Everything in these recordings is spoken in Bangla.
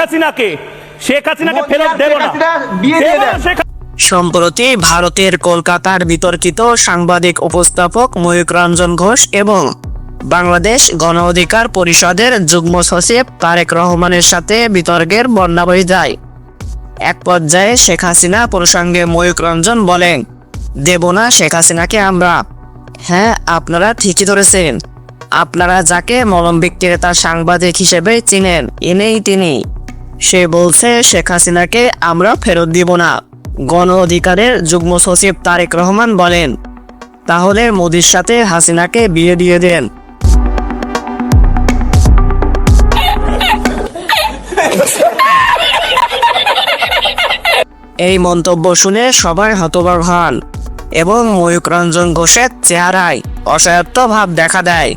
হাসিনাকে শেখ হাসিনাকে ফেরত দেব না। সম্প্রতি ভারতের কলকাতার বিতর্কিত সাংবাদিক উপস্থাপক ময়ূক রঞ্জন ঘোষ এবং বাংলাদেশ গণ অধিকার পরিষদের যুগ্ম সচিব তারেক রহমানের সাথে বিতর্কের বন্যা বয়ে যায়। এক পর্যায়ে শেখ হাসিনা প্রসঙ্গে ময়ূক রঞ্জন বলেন দেব না শেখ হাসিনাকে আমরা। হ্যাঁ আপনারা ঠিকই ধরেছেন। আপনারা যাকে মলম বিক্রেতা সাংবাদিক হিসেবে চিনেন এনেই তিনি। সে বলছে শেখ হাসিনাকে আমরা ফেরত দিব না। গণ অধিকারের যুগ্ম সচিব তারেক রহমান বলেন, তাহলে মোদির সাথে হাসিনাকে বিয়ে দিয়ে দেন। এই মন্তব্য শুনে সবাই হতবাক হন এবং ময়ূক রঞ্জন ঘোষের চেহারায় অসহায়ত্ব ভাব দেখা দেয়।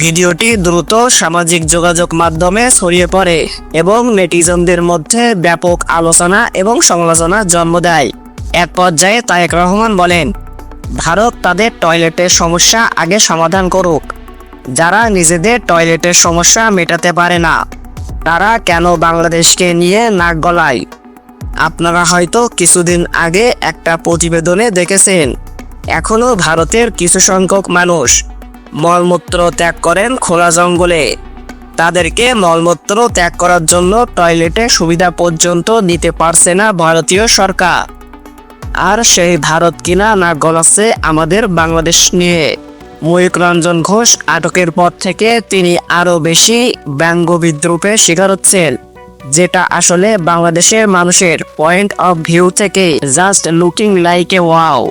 ভিডিওটি দ্রুত সামাজিক যোগাযোগ মাধ্যমে ছড়িয়ে পড়ে এবং নেটিজনদের মধ্যে ব্যাপক আলোচনা এবং সমালোচনা জন্ম দেয়। এক পর্যায়ে তায়েক রহমান বলেন, ভারত তাদের টয়লেটের সমস্যা আগে সমাধান করুক। যারা নিজেদের টয়লেটের সমস্যা মেটাতে পারে না, তারা কেন বাংলাদেশকে নিয়ে নাক গলায়? আপনারা হয়তো কিছুদিন আগে একটা প্রতিবেদনে দেখেছেন, এখনও ভারতের কিছু সংখ্যক মানুষ মলমূত্র ত্যাগ করেন খোলা জঙ্গলে। তাদেরকে মলমূত্র ত্যাগ করার জন্য টয়লেটে সুবিধা পর্যন্ত দিতে পারছে না ভারতীয় সরকার। আর সেই ভারত কিনা না গলাচ্ছে আমাদের বাংলাদেশ নিয়ে। ময়ূক রঞ্জন ঘোষ আটকের পর থেকে তিনি আরও বেশি ব্যঙ্গ বিদ্রুপে শিকার হচ্ছেন, যেটা আসলে বাংলাদেশের মানুষের পয়েন্ট অফ ভিউ থেকে just looking like a wow